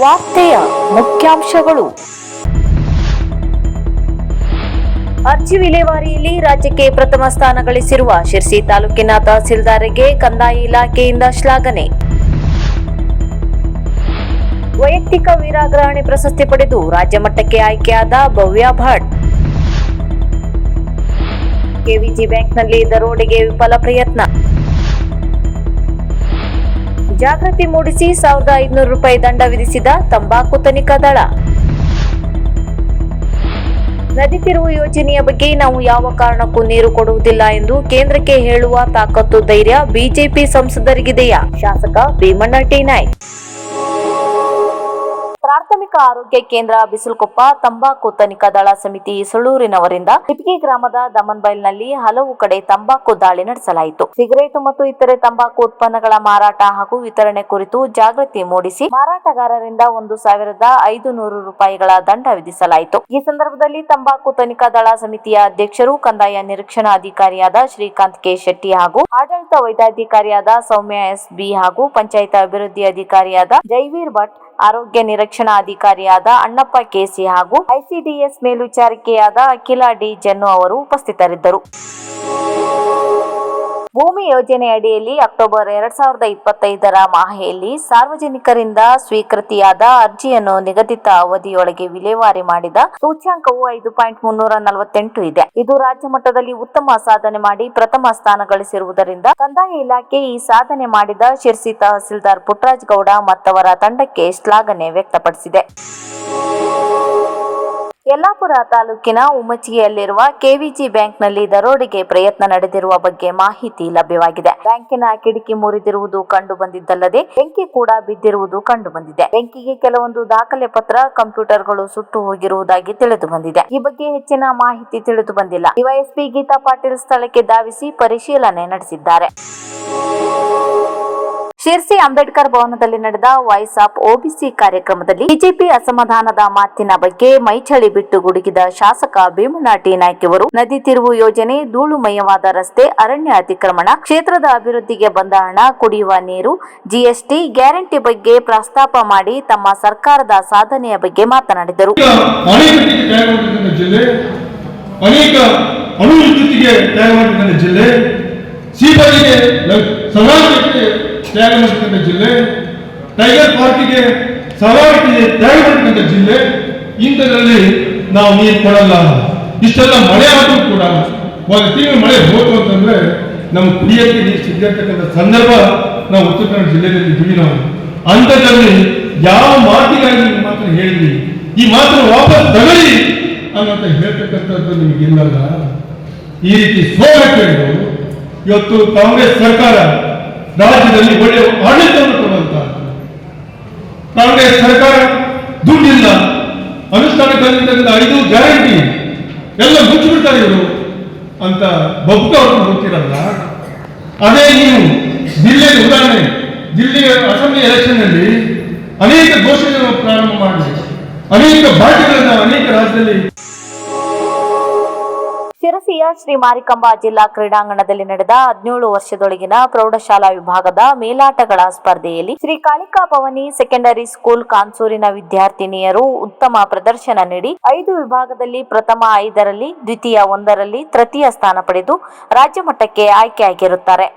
ವಾರ್ತೆಯ ಮುಖ್ಯಾಂಶಗಳು. ಅರ್ಜಿ ವಿಲೇವಾರಿಯಲ್ಲಿ ರಾಜ್ಯಕ್ಕೆ ಪ್ರಥಮ ಸ್ಥಾನ ಗಳಿಸಿರುವ ಶಿರ್ಸಿ ತಾಲೂಕಿನ ತಹಸೀಲ್ದಾರ್ಗೆ ಕಂದಾಯ ಇಲಾಖೆಯಿಂದ ಶ್ಲಾಘನೆ. ವೈಯಕ್ತಿಕ ವೀರಾಗ್ರಹಣೆ ಪ್ರಶಸ್ತಿ ಪಡೆದು ರಾಜ್ಯ ಮಟ್ಟಕ್ಕೆ ಆಯ್ಕೆಯಾದ ಭವ್ಯ ಭಟ್. ಕೆವಿಜಿ ಬ್ಯಾಂಕ್ನಲ್ಲಿ ದರೋಡೆಗೆ ವಿಫಲ ಪ್ರಯತ್ನ. ಜಾಗೃತಿ ಮೂಡಿಸಿ ಸಾವಿರದ ಐದುನೂರು ರೂಪಾಯಿ ದಂಡ ವಿಧಿಸಿದ ತಂಬಾಕು ತನಿಖಾ ದಳ. ನದಿ ತಿರುವು ಯೋಜನೆಯ ಬಗ್ಗೆ ನಾವು ಯಾವ ಕಾರಣಕ್ಕೂ ನೀರು ಕೊಡುವುದಿಲ್ಲ ಎಂದು ಕೇಂದ್ರಕ್ಕೆ ಹೇಳುವ ತಾಕತ್ತು ಧೈರ್ಯ ಬಿಜೆಪಿ ಸಂಸದರಿಗಿದೆಯಾ? ಶಾಸಕ ಭೀಮಣ್ಣ ಟಿ. ನಾಯ್ಕ್. ಪ್ರಾಥಮಿಕ ಆರೋಗ್ಯ ಕೇಂದ್ರ ಬಿಸಿಲುಕೊಪ್ಪ, ತಂಬಾಕು ತನಿಖಾ ದಳ ಸಮಿತಿ ಸುಳೂರಿನವರಿಂದ ಇಟ್ಕಿ ಗ್ರಾಮದ ದಮನ್ಬೈಲ್ನಲ್ಲಿ ಹಲವು ಕಡೆ ತಂಬಾಕು ದಾಳಿ ನಡೆಸಲಾಯಿತು. ಸಿಗರೇಟು ಮತ್ತು ಇತರೆ ತಂಬಾಕು ಉತ್ಪನ್ನಗಳ ಮಾರಾಟ ಹಾಗೂ ವಿತರಣೆ ಕುರಿತು ಜಾಗೃತಿ ಮೂಡಿಸಿ ಮಾರಾಟಗಾರರಿಂದ ಒಂದು ಸಾವಿರದ ಐದು ನೂರು ರೂಪಾಯಿಗಳ ದಂಡ ವಿಧಿಸಲಾಯಿತು. ಈ ಸಂದರ್ಭದಲ್ಲಿ ತಂಬಾಕು ತನಿಖಾ ದಳ ಸಮಿತಿಯ ಅಧ್ಯಕ್ಷರು, ಕಂದಾಯ ನಿರೀಕ್ಷಣಾಧಿಕಾರಿಯಾದ ಶ್ರೀಕಾಂತ್ ಕೆ. ಶೆಟ್ಟಿ ಹಾಗೂ ಆಡಳಿತ ವೈದ್ಯಾಧಿಕಾರಿಯಾದ ಸೌಮ್ಯ ಎಸ್ ಬಿ ಹಾಗೂ ಪಂಚಾಯತ್ ಅಭಿವೃದ್ಧಿ ಅಧಿಕಾರಿಯಾದ ಜೈವೀರ್ ಭಟ್ ಆರೋಗ್ಯ ನಿರೀಕ್ಷಣಾಧಿಕಾರಿಯಾದ ಅಣ್ಣಪ್ಪ ಕೆಸಿ ಹಾಗೂ ಐಸಿಡಿಎಸ್ ಮೇಲ್ವಿಚಾರಿಕೆಯಾದ ಅಖಿಲ ಡಿ ಜನ್ನು ಅವರು ಉಪಸ್ಥಿತರಿದ್ದರು. ಭೂಮಿ ಯೋಜನೆ ಅಡಿಯಲ್ಲಿ ಅಕ್ಟೋಬರ್ ಎರಡ್ ಸಾವಿರದ ಇಪ್ಪತ್ತೈದರ ಮಾಹೆಯಲ್ಲಿ ಸಾರ್ವಜನಿಕರಿಂದ ಸ್ವೀಕೃತಿಯಾದ ಅರ್ಜಿಯನ್ನು ನಿಗದಿತ ಅವಧಿಯೊಳಗೆ ವಿಲೇವಾರಿ ಮಾಡಿದ ಸೂಚ್ಯಾಂಕವು ಐದು ಪಾಯಿಂಟ್ ಮುನ್ನೂರ ನಲವತ್ತೆಂಟು ಇದೆ. ಇದು ರಾಜ್ಯ ಮಟ್ಟದಲ್ಲಿ ಉತ್ತಮ ಸಾಧನೆ ಮಾಡಿ ಪ್ರಥಮ ಸ್ಥಾನ ಗಳಿಸಿರುವುದರಿಂದ ಕಂದಾಯ ಇಲಾಖೆ ಈ ಸಾಧನೆ ಮಾಡಿದ ಶಿರ್ಸಿ ತಹಸೀಲ್ದಾರ್ ಪುಟ್ಟರಾಜ್ ಗೌಡ ಮತ್ತವರ ತಂಡಕ್ಕೆ ಶ್ಲಾಘನೆ ವ್ಯಕ್ತಪಡಿಸಿದೆ. ಯಲ್ಲಾಪುರ ತಾಲೂಕಿನ ಉಮಚಿಯಲ್ಲಿರುವ ಕೆವಿಜಿ ಬ್ಯಾಂಕ್ನಲ್ಲಿ ದರೋಡೆಗೆ ಪ್ರಯತ್ನ ನಡೆದಿರುವ ಬಗ್ಗೆ ಮಾಹಿತಿ ಲಭ್ಯವಾಗಿದೆ. ಬ್ಯಾಂಕಿನ ಕಿಟಕಿ ಮುರಿದಿರುವುದು ಕಂಡು ಬಂದಿದ್ದಲ್ಲದೆ ಬೆಂಕಿ ಕೂಡ ಬಿದ್ದಿರುವುದು ಕಂಡು ಬಂದಿದೆ ಬೆಂಕಿಗೆ ಕೆಲವೊಂದು ದಾಖಲೆ ಪತ್ರ, ಕಂಪ್ಯೂಟರ್ಗಳು ಸುಟ್ಟು ಹೋಗಿರುವುದಾಗಿ ತಿಳಿದು ಬಂದಿದೆ ಈ ಬಗ್ಗೆ ಹೆಚ್ಚಿನ ಮಾಹಿತಿ ತಿಳಿದು ಬಂದಿಲ್ಲ ಡಿವೈಎಸ್ಪಿ ಗೀತಾ ಪಾಟೀಲ್ ಸ್ಥಳಕ್ಕೆ ಧಾವಿಸಿ ಪರಿಶೀಲನೆ ನಡೆಸಿದ್ದಾರೆ. ಶಿರ್ಸಿ ಅಂಬೇಡ್ಕರ್ ಭವನದಲ್ಲಿ ನಡೆದ ವಾಯ್ಸ್ ಆಫ್ ಒಬಿಸಿ ಕಾರ್ಯಕ್ರಮದಲ್ಲಿ ಬಿಜೆಪಿ ಅಸಮಾಧಾನದ ಮಾತಿನ ಬಗ್ಗೆ ಮೈಚಳಿ ಬಿಟ್ಟು ಗುಡುಗಿದ ಶಾಸಕ ಭೀಮಣ್ಣ ಟಿ ನಾಯ್ಕ್ ಅವರು ನದಿ ತಿರುವು ಯೋಜನೆ, ಧೂಳುಮಯವಾದ ರಸ್ತೆ, ಅರಣ್ಯ ಅತಿಕ್ರಮಣ, ಕ್ಷೇತ್ರದ ಅಭಿವೃದ್ಧಿಗೆ ಬಂದ ಹಣ, ಕುಡಿಯುವ ನೀರು ಜಿಎಸ್ಟಿ ಗ್ಯಾರಂಟಿ ಬಗ್ಗೆ ಪ್ರಸ್ತಾಪ ಮಾಡಿ ತಮ್ಮ ಸರ್ಕಾರದ ಸಾಧನೆಯ ಬಗ್ಗೆ ಮಾತನಾಡಿದರು. ಜಿಲ್ಲೆ ಅನೇಕ ಅಣು ವಿದ್ಯುತ್ತಿಗೆ ತ್ಯಾಗ ಮಾಡಿರ್ತಕ್ಕಂಥ ಜಿಲ್ಲೆ, ಟೈಗರ್ ಪಾರ್ಕಿಗೆ ಸವಾಲಿಗೆ ತ್ಯಾಗ ಮಾಡಿರ್ತಕ್ಕಂಥ ಜಿಲ್ಲೆ, ಇಂಥದ್ರಲ್ಲಿ ನಾವು ನೀರು ಕೊಡಲ್ಲ. ಇಷ್ಟೆಲ್ಲ ಮಳೆ ಆದರೂ ಕೂಡ, ಒಂದು ತಿಂಗಳು ಮಳೆ ಹೋತು ಅಂತಂದ್ರೆ ನಮ್ಮ ಕುಡಿಯಕ್ಕೆ ನೀರು ಸಿಗ್ತಿರ್ತಕ್ಕಂಥ ಸಂದರ್ಭ ನಾವು ಉತ್ತರ ಕನ್ನಡ ಜಿಲ್ಲೆಯಲ್ಲಿ ಇದ್ದೀವಿ ನಾವು. ಅಂಥದ್ರಲ್ಲಿ ಯಾವ ಮಾತಿಗಾಗಿ ಮಾತ್ರ ಹೇಳಿದ್ವಿ ಈ ಮಾತನ್ನು ವಾಪಸ್ ತಗೊಳ್ಳಿ ಅನ್ನೋಂತ ಹೇಳ್ತಕ್ಕಂಥದ್ದು ನಿಮಗಿಲ್ಲಲ್ಲ ಈ ರೀತಿ ಸೋಗಟ್ಟು ಇವತ್ತು ಕಾಂಗ್ರೆಸ್ ಸರ್ಕಾರ ರಾಜ್ಯದಲ್ಲಿ ಒಳ್ಳೆಯ ಆಡಳಿತವನ್ನು ಕೊಡುವಂತ ಕಾಂಗ್ರೆಸ್ ಸರ್ಕಾರ ದುಡ್ಡಿಲ್ಲ. ಅನುಷ್ಠಾನಕ್ಕೆ ಐದು ಗ್ಯಾರಂಟಿ. ಎಲ್ಲ ಮುಚ್ಚಿಬಿಡ್ತಾರೆ ಇವರು ಅಂತ ಬೊಬ್ಬ ಅವ್ರನ್ನ ಗೊತ್ತಿರಲ್ಲ. ಅದೇ ನೀವು ಜಿಲ್ಲೆಯ ಉದಾಹರಣೆ ಜಿಲ್ಲೆಯ ಅಸೆಂಬ್ಲಿ ಎಲೆಕ್ಷನ್ನಲ್ಲಿ ಅನೇಕ ಘೋಷಣೆಗಳನ್ನು ಪ್ರಾರಂಭ ಮಾಡಿದೆ. ಅನೇಕ ಭಾಷೆಗಳನ್ನ ಅನೇಕ ರಾಜ್ಯದಲ್ಲಿ ಶಿರಸಿಯ ಶ್ರೀ ಮಾರಿಕಂಬ ಜಿಲ್ಲಾ ಕ್ರೀಡಾಂಗಣದಲ್ಲಿ ನಡೆದ ಹದಿನೇಳು ವರ್ಷದೊಳಗಿನ ಪ್ರೌಢಶಾಲಾ ವಿಭಾಗದ ಮೇಲಾಟಗಳ ಸ್ಪರ್ಧೆಯಲ್ಲಿ ಶ್ರೀ ಕಾಳಿಕಾ ಭವನಿ ಸೆಕೆಂಡರಿ ಸ್ಕೂಲ್ ಕಾನ್ಸೂರಿನ ವಿದ್ಯಾರ್ಥಿನಿಯರು ಉತ್ತಮ ಪ್ರದರ್ಶನ ನೀಡಿ ಐದು ವಿಭಾಗದಲ್ಲಿ ಪ್ರಥಮ ಐದರಲ್ಲಿ, ದ್ವಿತೀಯ ಒಂದರಲ್ಲಿ ತೃತೀಯ ಸ್ಥಾನ ಪಡೆದು ರಾಜ್ಯ ಮಟ್ಟಕ್ಕೆ ಆಯ್ಕೆಯಾಗಿರುತ್ತಾರೆ.